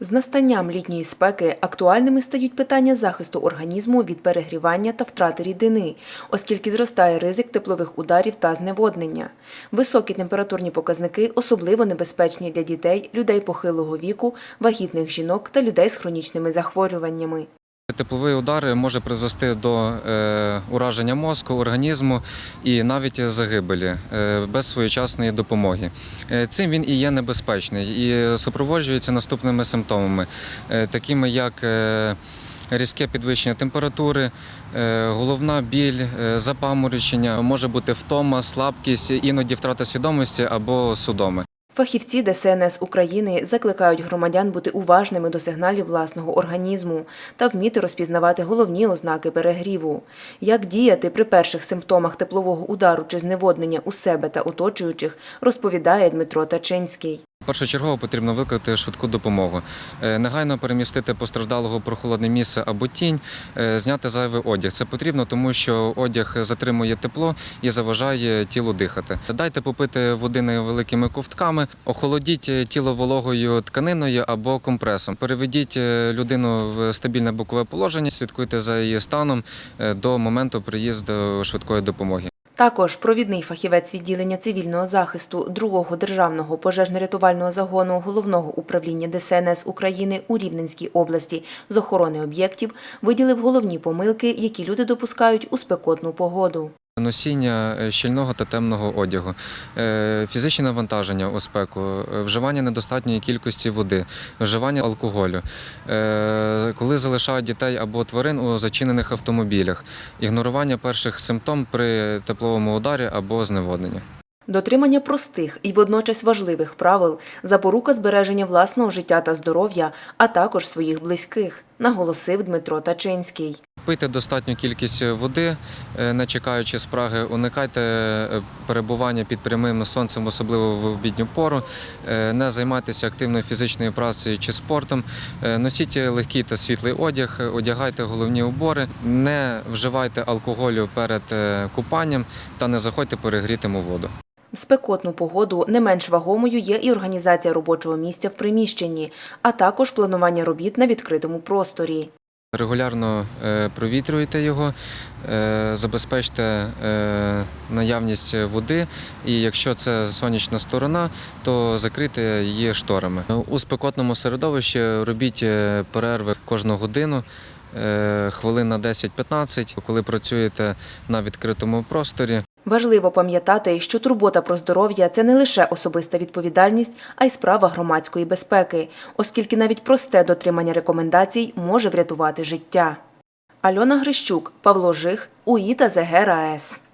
З настанням літньої спеки актуальними стають питання захисту організму від перегрівання та втрати рідини, оскільки зростає ризик теплових ударів та зневоднення. Високі температурні показники особливо небезпечні для дітей, людей похилого віку, вагітних жінок та людей з хронічними захворюваннями. Тепловий удар може призвести до е, ураження мозку, організму і навіть загибелі е, без своєчасної допомоги. Е, цим він і є небезпечний і супроводжується наступними симптомами, такими як різке підвищення температури, головна біль, запаморочення, може бути втома, слабкість, іноді втрата свідомості або судоми. Фахівці ДСНС України закликають громадян бути уважними до сигналів власного організму та вміти розпізнавати головні ознаки перегріву. Як діяти при перших симптомах теплового удару чи зневоднення у себе та оточуючих, розповідає Дмитро Тачинський. Першочергово потрібно викликати швидку допомогу, Е, негайно перемістити постраждалого прохолодне місце або тінь, е, зняти зайвий одяг. Це потрібно, тому що одяг затримує тепло і заважає тілу дихати. Дайте попити води невеликими ковтками, охолодіть тіло вологою тканиною або компресом. Переведіть е, людину в стабільне бокове положення, слідкуйте за її станом до моменту приїзду швидкої допомоги. Також провідний фахівець відділення цивільного захисту другого державного пожежно-рятувального загону головного управління ДСНС України у Рівненській області з охорони об'єктів виділив головні помилки, які люди допускають у спекотну погоду. Носіння е, щільного та темного одягу, е, фізичне навантаження у спеку, е, вживання недостатньої кількості води, вживання алкоголю, коли залишають дітей або тварин у зачинених автомобілях, ігнорування перших симптом при тепловому ударі або зневодненні. Дотримання простих і водночас важливих правил запорука збереження власного життя та здоров'я, а також своїх близьких, наголосив Дмитро Тачинський. Пийте достатню кількість води, е, не чекаючи спраги, уникайте е, перебування під прямим сонцем, особливо в обідню пору, Е, не займайтеся активною фізичною працею чи спортом, носіть легкий та світлий одяг, одягайте головні убори, не вживайте алкоголю перед купанням та не заходьте перегрітим у воду. В спекотну погоду не менш вагомою є і організація робочого місця в приміщенні, а також планування робіт на відкритому просторі. Регулярно е, провітрюйте його, е, забезпечте е, наявність води, і якщо це сонячна сторона, то закрийте її шторами. У спекотному середовищі робіть перерви кожну годину. Хвилин на 10-15, коли працюєте на відкритому просторі. Важливо пам'ятати, що турбота про здоров'я це не лише особиста відповідальність, а й справа громадської безпеки, оскільки навіть просте дотримання рекомендацій може врятувати життя. Альона Грищук, Павло Жих, УІТА ЗГРАЕС.